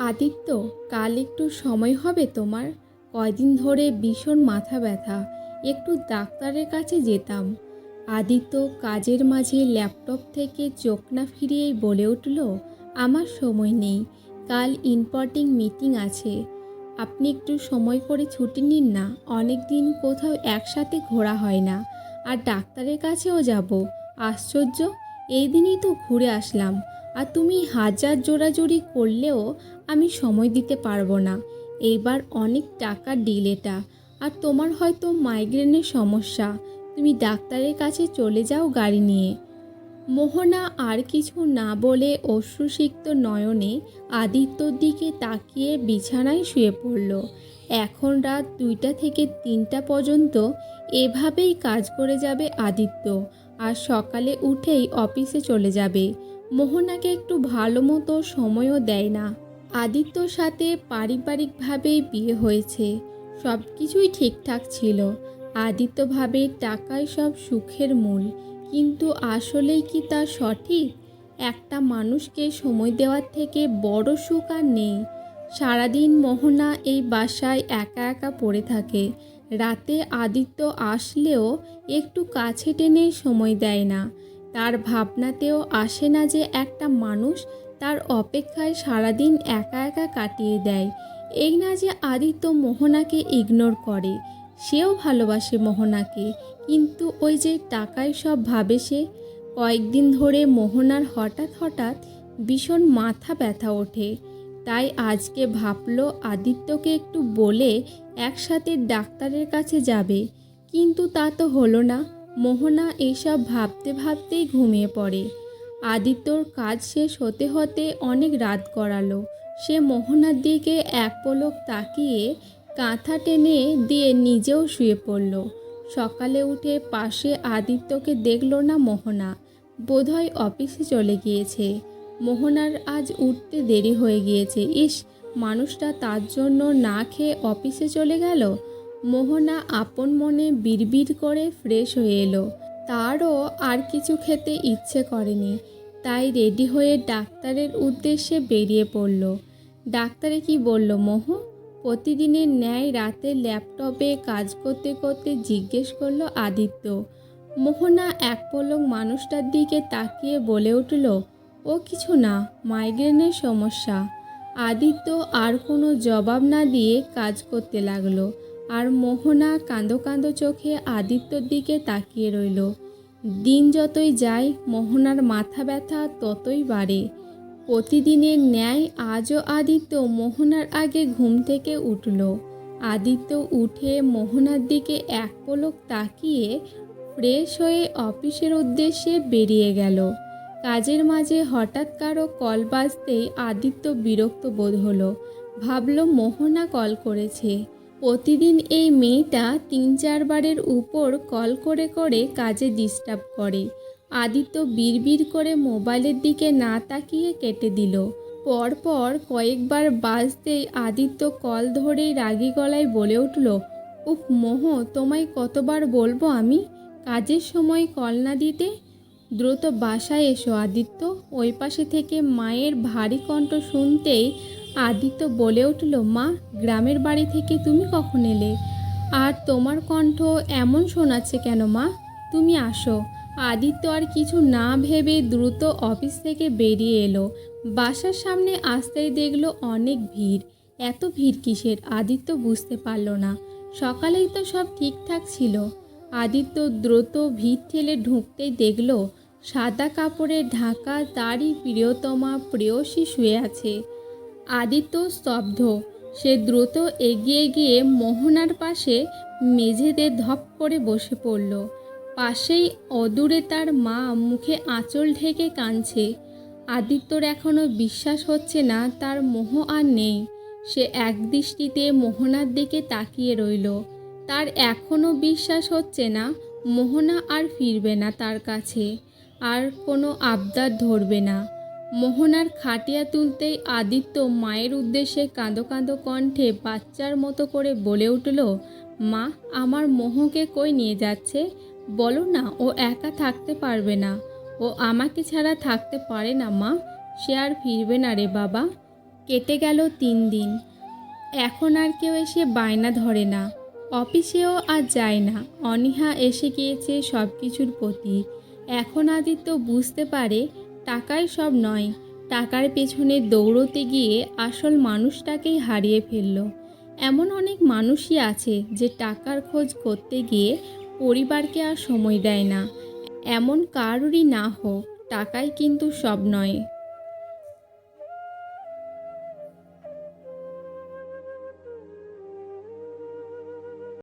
আদিত্য, কাল একটু সময় হবে তোমার? কয়দিন ধরে ভীষণ মাথা ব্যথা, একটু ডাক্তারের কাছে যেতাম। আদিত্য কাজের মাঝে ল্যাপটপ থেকে চোখ না ফিরিয়েই বলে উঠল, আমার সময় নেই, কাল ইম্পর্টিং মিটিং আছে। আপনি একটু সময় করে ছুটি নিন না অনেক দিন কোথাও একসাথে ঘোরা হয় না। আর ডাক্তারের কাছেও যাব, আশ্চর্য, এই দিনই তো ঘুরে আসলাম। আর তুমি হাজার জোড়াজোড়ি করলেও আমি সময় দিতে পারব না। এইবার অনেক টাকা ডিল এটা। আর তোমার হয়তো মাইগ্রেনের সমস্যা। তুমি ডাক্তারের কাছে চলে যাও গাড়ি নিয়ে। মোহনা আর কিছু না বলে অশ্রুসিক্ত নয়নে আদিত্যর দিকে তাকিয়ে বিছানায় শুয়ে পড়ল। এখন রাত দুইটা থেকে তিনটা পর্যন্ত এভাবেই কাজ করে যাবে আদিত্য। আর সকালে উঠেই অফিসে চলে যাবে। মোহনাকে একটু ভালো মতো সময়ও দেয় না। আদিত্যর সাথে পারিবারিকভাবেই বিয়ে হয়েছে। সব কিছুই ঠিকঠাক ছিল। আদিত্য ভাবে টাকাই সব সুখের মূল। কিন্তু আসলেই কি তা সঠিক? একটা মানুষকে সময় দেওয়ার থেকে বড় সুখ আর নেই। সারাদিন মোহনা এই বাসায় একা একা পড়ে থাকে। রাতে আদিত্য আসলেও একটু কাছে টেনে সময় দেয় না। তার ভাবনাতেও আসে না যে একটা মানুষ তার অপেক্ষায় সারাদিন একা একা কাটিয়ে দেয়। এই না যে আদিত্য মোহনাকে ইগনোর করে, সেও ভালোবাসে মোহনাকে। কিন্তু ওই যে টাকায় সব ভাবে সে, কয়েকদিন ধরে মোহনার হঠাৎ হঠাৎ ভীষণ মাথা ব্যথা ওঠে। তাই আজকে ভাবলো আদিত্যকে একটু বলে একসাথে ডাক্তারের কাছে যাবে। কিন্তু তা তো হলো না, মোহনা এইসব ভাবতে ভাবতেই ঘুমিয়ে পড়ে। আদিত্যর কাজ শেষ হতে হতে অনেক রাত করালো সে মোহনার দিকে এক পলক তাকিয়ে কাঁথা টেনে দিয়ে নিজেও শুয়ে পড়ল। সকালে উঠে পাশে আদিত্যকে দেখল না মোহনা। বোধহয় অফিসে চলে গিয়েছে। মোহনার আজ উঠতে দেরি হয়ে গিয়েছে। ইস, মানুষটা তার জন্য না খেয়ে অফিসে চলে গেল? মোহনা আপন মনে বিড়বিড় করে ফ্রেশ হয়ে এলো। তারও আর কিছু খেতে ইচ্ছে করেনি। তাই রেডি হয়ে ডাক্তারের উদ্দেশ্যে বেরিয়ে পড়ল। ডাক্তারে কি বলল, মোহ? প্রতিদিনের ন্যায় রাতে ল্যাপটপে কাজ করতে করতে জিজ্ঞেস করল আদিত্য। মোহনা এক পলক মানুষটার দিকে তাকিয়ে বলে উঠল, ও কিছু না, মাইগ্রেনের সমস্যা। আদিত্য আর কোনো জবাব না দিয়ে কাজ করতে লাগল। আর মোহনা কাঁদো কাঁদো চোখে আদিত্যর দিকে তাকিয়ে রইল। দিন যতই যায়, মোহনার মাথা ব্যথা ততই বাড়ে। প্রতিদিনের ন্যায় আজও আদিত্য মোহনার আগে ঘুম থেকে উঠল। আদিত্য উঠে মোহনার দিকে এক পলক তাকিয়ে ফ্রেশ হয়ে অফিসের উদ্দেশ্যে বেরিয়ে গেল। কাজের মাঝে হঠাৎ কারও কল বাজতেই আদিত্য বিরক্ত বোধ হলো। ভাবল, মোহনা কল করেছে। প্রতিদিন এই মেয়েটা তিন চারবারের উপর কল করে করে কাজে ডিস্টার্ব করে। আদিত্য বিড়বিড় করে মোবাইলের দিকে না তাকিয়ে কেটে দিল। পরপর কয়েকবার বাজতেই আদিত্য কল ধরেই রাগী গলায় বলে উঠল, উফ মোহ, তোমায় কতবার বলব আমি? কাজের সময় কল না দিতে? দ্রুত বাসায় এসো আদিত্য। ওই পাশে থেকে মায়ের ভারী কণ্ঠ শুনতেই আদিত্য বলে উঠল, মা, গ্রামের বাড়ি থেকে তুমি কখন এলে? আর তোমার কণ্ঠ এমন শোনাচ্ছে কেন, মা? তুমি আসো। আদিত্য আর কিছু না ভেবে দ্রুত অফিস থেকে বেরিয়ে এলো। বাসার সামনে আসতেই দেখল অনেক ভিড়। এত ভিড় কিসের? আদিত্য বুঝতে পারল না। সকালেই তো সব ঠিকঠাক ছিল। আদিত্য দ্রুত ভিড় ঠেলে ঢুকতেই দেখল, সাদা কাপড়ে ঢাকা তারই প্রিয়তমা প্রেয়সী শুয়ে আছে। আদিত্য স্তব্ধ। সে দ্রুত এগিয়ে গিয়ে মোহনার পাশে মেঝেতে ধপ করে বসে পড়ল। পাশেই অদূরে তার মা মুখে আঁচল ঢেকে কাঁদছে। আদিত্যর এখনও বিশ্বাস হচ্ছে না, তার মোহ আর নেই। সে একদৃষ্টিতে মোহনার দিকে তাকিয়ে রইল। তার এখনও বিশ্বাস হচ্ছে না, মোহনা আর ফিরবে না তার কাছে। আর কোনো আবদার ধরবে না। মোহনার খাটিয়া তুলতেই আদিত্য মায়ের উদ্দেশ্যে কাঁদো কাঁদো কণ্ঠে বাচ্চার মতো করে বলে উঠল, মা, আমার মোহকে কই নিয়ে যাচ্ছে? বলো না, ও একা থাকতে পারবে না। ও আমাকে ছাড়া থাকতে পারে না, মা। সে আর ফিরবে না রে বাবা। কেটে গেল তিন দিন। এখন আর কেউ এসে বায়না ধরে না। অফিসেও আর যায় না। অনীহা এসে গিয়েছে সব কিছুর প্রতি। এখন আদিত্য বুঝতে পারে টাকাই সব নয়। টাকার পেছনে দৌড়তে গিয়ে আসল মানুষটাকেই হারিয়ে ফেলল। এমন অনেক মানুষই আছে যে টাকার খোঁজ করতে গিয়ে পরিবারকে আর সময় দেয় না। এমন কারোরই না হোক, টাকাই কিন্তু সব নয়।